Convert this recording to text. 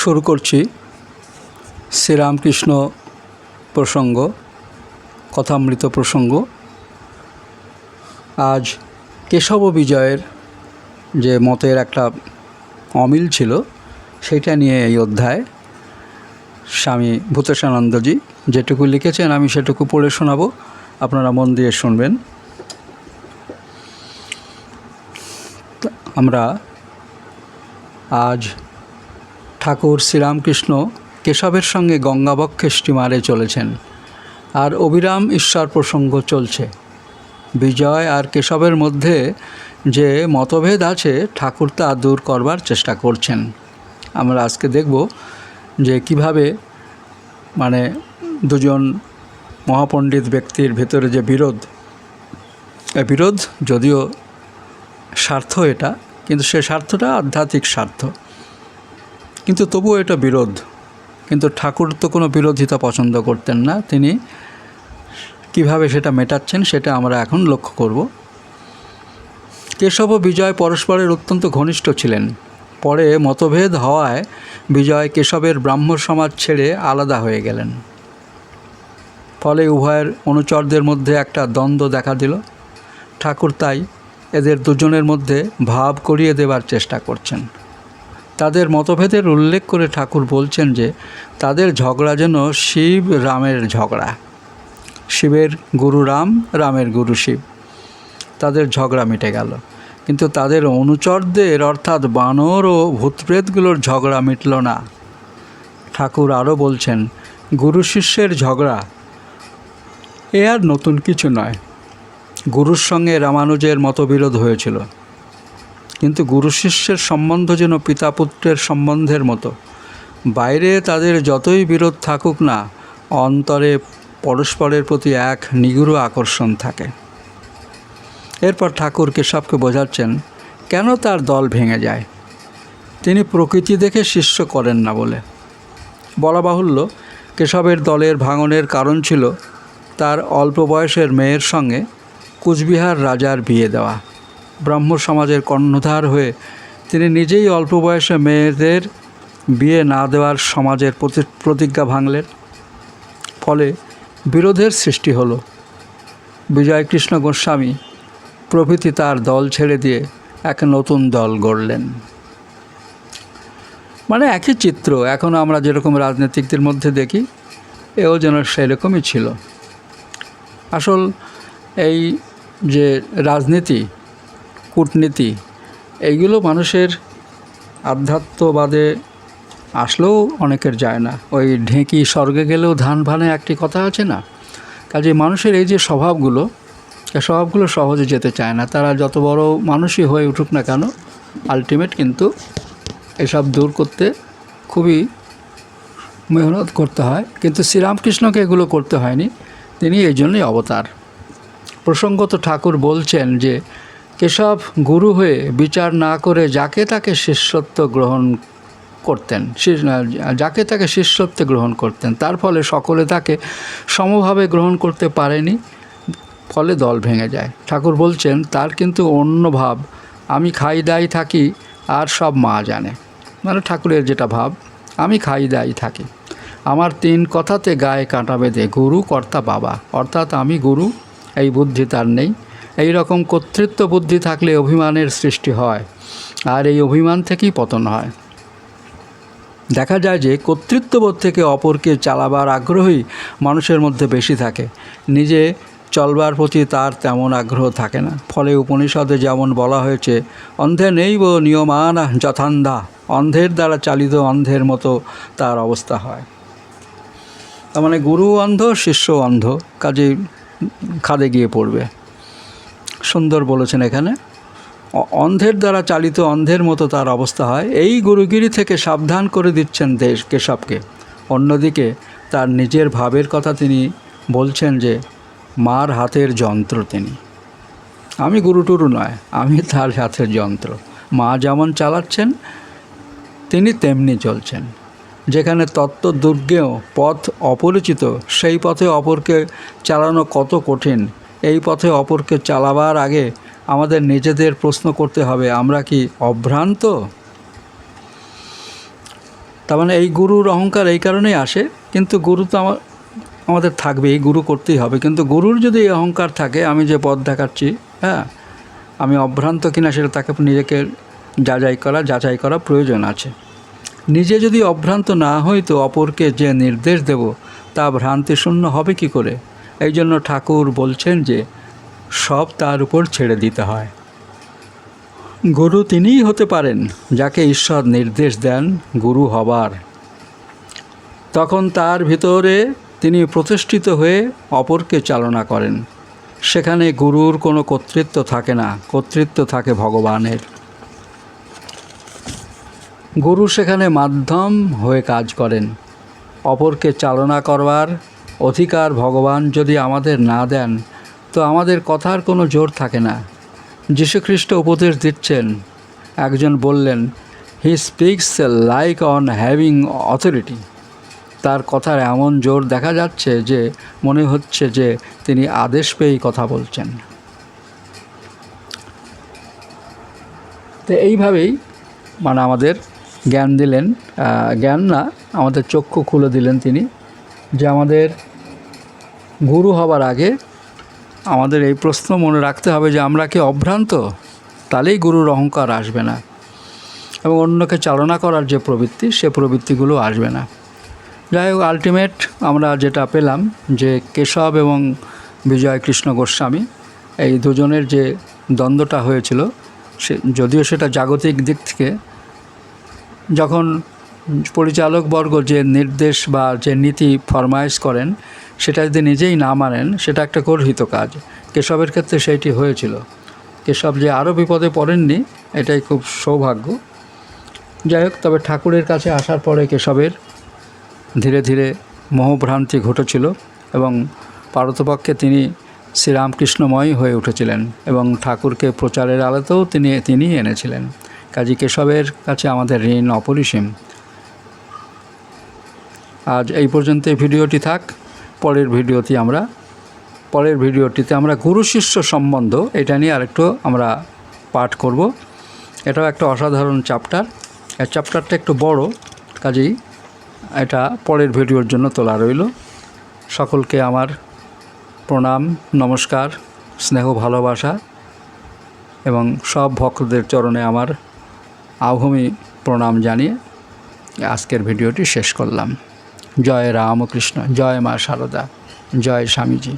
শুরু করছি শ্রীরামকৃষ্ণ প্রসঙ্গ, কথামৃত প্রসঙ্গ। আজ কেশব বিজয়ের যে মতের একটা অমিল ছিল, সেটা নিয়ে এই অধ্যায়। স্বামী ভূতেশানন্দজি যেটুকু লিখেছেন, আমি সেটুকু পড়ে শোনাবো। আপনারা মন দিয়ে শুনবেন। আমরা আজ ঠাকুর শ্রীরামকৃষ্ণ কেশবের সঙ্গে গঙ্গাবক্ষে স্টিমারে চলেছেন। আর অবিরাম ঈশ্বর প্রসঙ্গ চলছে। বিজয় আর কেশবের মধ্যে যে মতভেদ আছে, ঠাকুর তা দূর করবার চেষ্টা করছেন। আমরা আজকে দেখব যে কীভাবে মানে দুজন মহাপণ্ডিত ব্যক্তির ভেতরে যে বিরোধ, এ বিরোধ যদিও স্বার্থ এটা, কিন্তু সে স্বার্থটা আধ্যাত্মিক স্বার্থ। কিন্তু তবুও এটা বিরোধ। কিন্তু ঠাকুর তো কোনো বিরোধিতা পছন্দ করতেন না। তিনি কীভাবে সেটা মেটাচ্ছেন সেটা আমরা এখন লক্ষ্য করব। কেশব ও বিজয় পরস্পরের অত্যন্ত ঘনিষ্ঠ ছিলেন। পরে মতভেদ হওয়ায় বিজয় কেশবের ব্রাহ্ম সমাজ ছেড়ে আলাদা হয়ে গেলেন। ফলে উভয়ের অনুচরদের মধ্যে একটা দ্বন্দ্ব দেখা দিল। ঠাকুর তাই এদের দুজনের মধ্যে ভাব করিয়ে দেবার চেষ্টা করছেন। তাদের মতভেদের উল্লেখ করে ঠাকুর বলছেন যে, তাদের ঝগড়া যেন শিব রামের ঝগড়া। শিবের গুরু রাম, রামের গুরু শিব। তাদের ঝগড়া মিটে গেল। কিন্তু তাদের অনুচরদের অর্থাৎ বানর ও ভূতপ্রেতগুলোর ঝগড়া মিটল না। ঠাকুর আরও বলছেন, গুরু শিষ্যের ঝগড়া, এ আর নতুন কিছু নয়। গুরুর সঙ্গে রামানুজের মতবিরোধ হয়েছিল। কিন্তু গুরু শিষ্যের সম্বন্ধ যেন পিতা পুত্রের সম্বন্ধের মতো। বাইরে তাদের যতই বিরোধ থাকুক না, অন্তরে পরস্পরের প্রতি এক নিগুড় আকর্ষণ থাকে। এরপর ঠাকুর কেশবকে বোঝাচ্ছেন, কেন তার দল ভেঙে যায়? তিনি প্রকৃতি দেখে শিষ্য করেন না বলে। বলা বাহুল্য, কেশবের দলের ভাঙনের কারণ ছিল তার অল্প বয়সের মেয়ের সঙ্গে কুচবিহার রাজার বিয়ে দেওয়া। ব্রাহ্ম সমাজের কর্ণধার হয়ে তিনি নিজেই অল্প বয়সে মেয়েদের বিয়ে না দেওয়ার সমাজের প্রতি- প্রতিজ্ঞা ভাঙলেন। ফলে বিরোধের সৃষ্টি হলো। বিজয়কৃষ্ণ গোস্বামী প্রভৃতি তার দল ছেড়ে দিয়ে এক নতুন দল গড়লেন। মানে একই চিত্র, এখন আমরা যেরকম রাজনীতিকদের মধ্যে দেখি, এও যেন সেরকমই ছিল। আসল এই যে রাজনীতি কূটনীতি, এইগুলো মানুষের আধ্যাত্মবাদে আসলেও অনেকের যায় না। ওই ঢেঁকি স্বর্গে গেলেও ধান ভানে একটি কথা আছে না? কাজে মানুষের এই যে স্বভাবগুলো স্বভাবগুলো সহজে যেতে চায় না। তারা যত বড় মানুষই হয়ে উঠুক না কেন আলটিমেট কিন্তু এসব দূর করতে খুবই মেহনত করতে হয়। কিন্তু শ্রীরামকৃষ্ণকে এগুলো করতে হয়নি। তিনি এই জন্যই অবতার। প্রসঙ্গত ঠাকুর বলছেন যে কেশব গুরু হয়ে বিচার না করে যাকে তাকে শিষ্যত্ব গ্রহণ করতেন যাকে তাকে শিষ্যত্বে গ্রহণ করতেন, তার ফলে সকলে তাকে সমভাবে গ্রহণ করতে পারেনি, ফলে দল ভেঙে যায়। ঠাকুর বলছেন, তার কিন্তু অন্য ভাব, আমি খাই দাই থাকি, আর সব মা জানে। মানে ঠাকুরের যেটা ভাব, আমি খাই দাই থাকি। আমার তিন কথাতে গায়ে কাঁটা বেঁধে, গুরু কর্তা বাবা, অর্থাৎ আমি গুরু, এই বুদ্ধি তার নেই। এই রকম কর্তৃত্ব বুদ্ধি থাকলে অভিমানের সৃষ্টি হয়, আর এই অভিমান থেকেই পতন হয়। দেখা যায় যে কর্তৃত্ববোধ থেকে অপরকে চালাবার আগ্রহই মানুষের মধ্যে বেশি থাকে। নিজে চলবার প্রতি তার তেমন আগ্রহ থাকে না। ফলে উপনিষদে যেমন বলা হয়েছে, অন্ধে নেইব নিয়মান যথান্ধা, অন্ধের দ্বারা চালিত অন্ধের মতো তার অবস্থা হয়। তার মানে গুরু অন্ধ, শিষ্য অন্ধ, কাজেই খাদে গিয়ে পড়বে। সুন্দর বলেছেন এখানে। অন্ধের দ্বারা চালিত অন্ধের মতো তার অবস্থা হয়। এই গুরুগিরি থেকে সাবধান করে দিচ্ছেন দেশ কেশবকে। অন্যদিকে তার নিজের ভাবের কথা তিনি বলছেন যে, মার হাতের যন্ত্র তিনি। আমি গুরু টুরু নয়, আমি তার হাতের যন্ত্র। মা যেমন চালাচ্ছেন, তিনি তেমনি চলছেন। যেখানে তত্ত্ব দুর্গেও পথ অপরিচিত, সেই পথে অপরকে চালানো কত কঠিন এই পথে অপরকে চালাবার আগে আমাদের নিজেদের প্রশ্ন করতে হবে, আমরা কি অভ্রান্ত? তার মানে এই গুরুর অহংকার এই কারণেই আসে, কিন্তু গুরু তো আমার আমাদের থাকবেই গুরু করতেই হবে। কিন্তু গুরুর যদি অহংকার থাকে, আমি যে পথ দেখাচ্ছি হ্যাঁ আমি অভ্রান্ত কিনা সেটা তাকে নিজেকে যাচাই করা যাচাই করা প্রয়োজন আছে। নিজে যদি অভ্রান্ত না হই তো অপরকে যে নির্দেশ দেব, তা ভ্রান্তিশূন্য হবে কি করে? এই জন্য ঠাকুর বলছেন যে সব তার উপর ছেড়ে দিতে হয়। গুরু তিনিই হতে পারেন, যাকে ঈশ্বর নির্দেশ দেন গুরু হবার। তখন তার ভিতরে তিনি প্রতিষ্ঠিত হয়ে অপরকে চালনা করেন। সেখানে গুরুর কোনো কর্তৃত্ব থাকে না, কর্তৃত্ব থাকে ভগবানের। গুরু সেখানে মাধ্যম হয়ে কাজ করেন, অপরকে চালনা করবার অধিকার ভগবান যদি আমাদের না দেন, তো আমাদের কথার কোনো জোর থাকে না। যীশুখ্রিস্ট উপদেশ দিচ্ছেন। একজন বললেন he speaks like on having authority তার কথার এমন জোর দেখা যাচ্ছে যে, মনে হচ্ছে যে তিনি আদেশ পেয়েই কথা বলছেন। তো এইভাবেই মানে আমাদের জ্ঞান দিলেন জ্ঞান না, আমাদের চক্ষু খুলে দিলেন তিনি যে আমাদের গুরু হবার আগে আমাদের এই প্রশ্ন মনে রাখতে হবে যে আমরা কি অভ্রান্ত? তাহলেই গুরুর অহংকার আসবে না। এবং অন্যকে চালনা করার যে প্রবৃত্তি, সে প্রবৃত্তিগুলো আসবে না। যাই হোক আলটিমেট আমরা যেটা পেলাম যে কেশব এবং বিজয় কৃষ্ণ গোস্বামী এই দুজনের যে দ্বন্দ্বটা হয়েছিল, সে যদিও সেটা জাগতিক দিক থেকে, যখন পরিচালকবর্গ যে নির্দেশ বা যে নীতি ফরমাইশ করেন সেটা যদি নিজেই না মানেন, সেটা একটা গর্হিত কাজ। কেশবের ক্ষেত্রে সেইটি হয়েছিল। কেশব যে আরও বিপদে পড়েননি, এটাই খুব সৌভাগ্য। যাই হোক, তবে ঠাকুরের কাছে আসার পরে কেশবের ধীরে ধীরে মোহভ্রান্তি ঘটেছিল এবং পারতপক্ষে তিনি শ্রীরামকৃষ্ণময় হয়ে উঠেছিলেন এবং ঠাকুরকে প্রচারের আলোতেও তিনি তিনি এনেছিলেন। কাজী কেশবের কাছে আমাদের ঋণ অপরিসীম। আজ এই পর্যন্ত ভিডিওটি থাক। পরের ভিডিওটি আমরা, পরের ভিডিওটিতে আমরা গুরু শিষ্য সম্বন্ধ, এটা নিয়ে আরেকটু আমরা পাঠ করব। এটাও একটা অসাধারণ চ্যাপ্টার এই চ্যাপ্টারটা একটু বড়, কাজেই এটা পরের ভিডিওর জন্য তোলা রইল। সকলকে আমার প্রণাম, নমস্কার, স্নেহ, ভালোবাসা এবং সব ভক্তদের চরণে আমার আভূমি প্রণাম জানিয়ে আজকের ভিডিওটি শেষ করলাম। জয় রামকৃষ্ণ জয় মা সারদা জয় স্বামীজি।